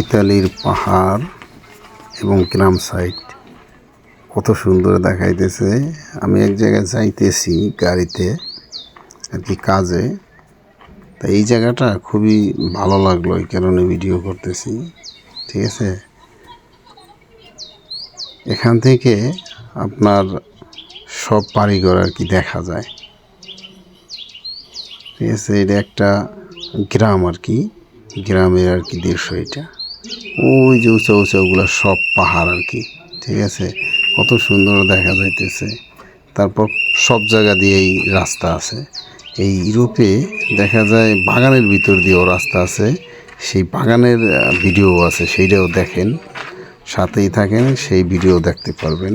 ইতালির পাহাড় এবং গ্রাম সাইড কত সুন্দর দেখাইতেছে। আমি এক জায়গায় যাইতেছি গাড়িতে, আর কি কাজে। তা এই জায়গাটা খুবই ভালো লাগল এই কারণে ভিডিও করতেছি, ঠিক আছে? এখান থেকে আপনার সব বাড়িঘর আর কি দেখা যায়। ঠিক আছে, এটা একটা গ্রাম আর কি, গ্রামের আর কি দৃশ্য এটা। ওই যে উঁচা উঁচা ওগুলো সব পাহাড় আর কি, ঠিক আছে? কত সুন্দর দেখা যাইতেছে। তারপর সব জায়গা দিয়েই রাস্তা আছে। এই ইউরোপে দেখা যায় বাগানের ভিতর দিয়েও রাস্তা আছে। সেই বাগানের ভিডিও আছে, সেইটাও দেখেন। সাথেই থাকেন, সেই ভিডিও দেখতে পারবেন।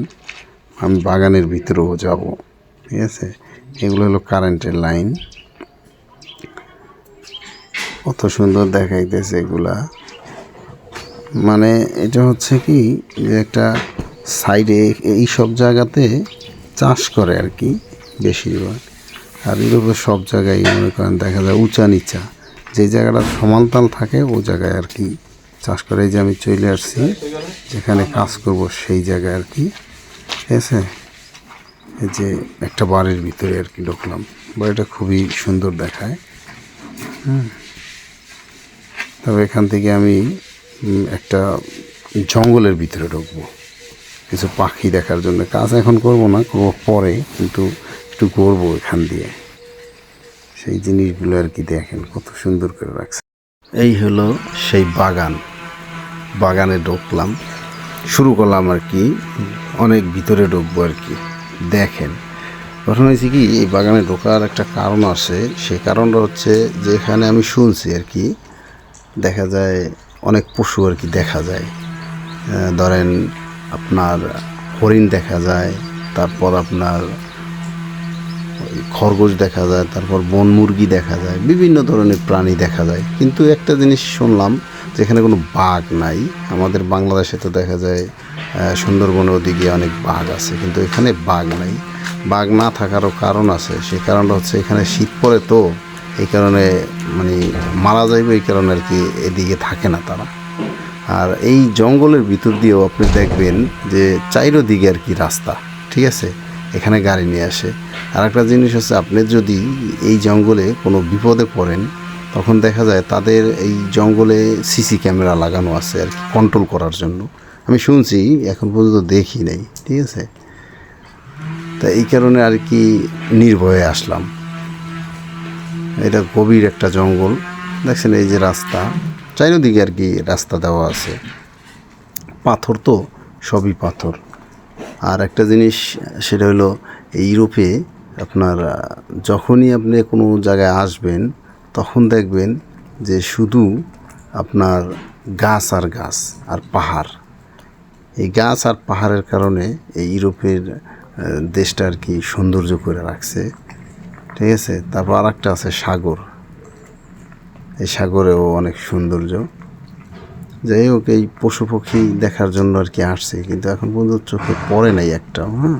আমি বাগানের ভিতরেও যাব, ঠিক আছে? এগুলো হলো কারেন্টের লাইন। কত সুন্দর দেখাইতেছে এগুলা। মানে এটা হচ্ছে কি যে একটা সাইডে এই সব জায়গাতে চাষ করে আর কি বেশিরভাগ। আর ইউরোপের সব জায়গায় মনে করেন দেখা যায় উঁচা নিচা। যে জায়গাটা সমানতাল থাকে, ও জায়গায় আর কি চাষ করে। যে আমি চলে আসছি, যেখানে কাজ করব সেই জায়গায় আর কি। ঠিক আছে? এই যে একটা বাড়ির ভিতরে আর কি ঢুকলাম। বাড়িটা খুবই সুন্দর দেখায়। হুম। তবে এখান থেকে আমি একটা জঙ্গলের ভিতরে ঢুকবো। কিছু পাখি দেখার জন্য। কাজ এখন করব না, করব পরে, কিন্তু একটু ঘুরবো এখান দিয়ে। সেই জিনিসগুলো আর কি দেখেন, কত সুন্দর করে রাখছে। এই হলো সেই বাগান। বাগানে ঢুকলাম। শুরু করলাম আর কি, অনেক ভিতরে ঢুকবো আর কি। দেখেন ঘটনা হয়েছে কি, এই বাগানে ঢোকার একটা কারণ আছে। সেই কারণটা হচ্ছে যে এখানে আমি শুনছি আর কি, দেখা যায় অনেক পশু আর কি দেখা যায়। ধরেন আপনার হরিণ দেখা যায়, তারপর আপনার খরগোশ দেখা যায়, তারপর বন মুরগি দেখা যায়, বিভিন্ন ধরনের প্রাণী দেখা যায়। কিন্তু একটা জিনিস শুনলাম যেখানে কোনো বাঘ নাই। আমাদের বাংলাদেশে তো দেখা যায় সুন্দরবনের ওদিকে অনেক বাঘ আছে, কিন্তু এখানে বাঘ নাই। বাঘ না থাকারও কারণ আছে সেই কারণটা হচ্ছে এখানে শীত পড়ে তো। এই কারণে মানে মারা যাইবে এই কারণে আর কি এদিকে থাকে না তারা। আর এই জঙ্গলের ভিতর দিয়েও আপনি দেখবেন যে চাইরো দিকে আর কি রাস্তা, ঠিক আছে? এখানে গাড়ি নিয়ে আসে। আর একটা জিনিস হচ্ছে আপনি যদি এই জঙ্গলে কোনো বিপদে পড়েন, তখন দেখা যায় তাদের এই জঙ্গলে সিসি ক্যামেরা লাগানো আছে আর কি কন্ট্রোল করার জন্য। আমি শুনছি, এখন পর্যন্ত দেখি নাই, ঠিক আছে? তা এই কারণে আর কি নির্ভয়ে আসলাম। এটা গভীর একটা জঙ্গল। দেখছেন এই যে রাস্তা, চারিদিকে আর কি রাস্তা দেওয়া আছে। পাথর তো, সবই পাথর। আর একটা জিনিস, সেটা হলো ইউরোপে আপনার যখনই আপনি কোনো জায়গায় আসবেন, তখন দেখবেন যে শুধু আপনার গাছ আর গাছ আর পাহাড়। এই গাছ আর পাহাড়ের কারণে এই ইউরোপের দেশটা আর কি সৌন্দর্য করে রাখছে। ঠিক আছে? তারপর আর একটা আছে, সাগর। এই সাগরেও অনেক সৌন্দর্য। যাই হোক, এই পশু পাখি দেখার জন্য আর কি আসছে, কিন্তু এখন পর্যন্ত চোখে পড়ে নাই একটাও হ্যাঁ?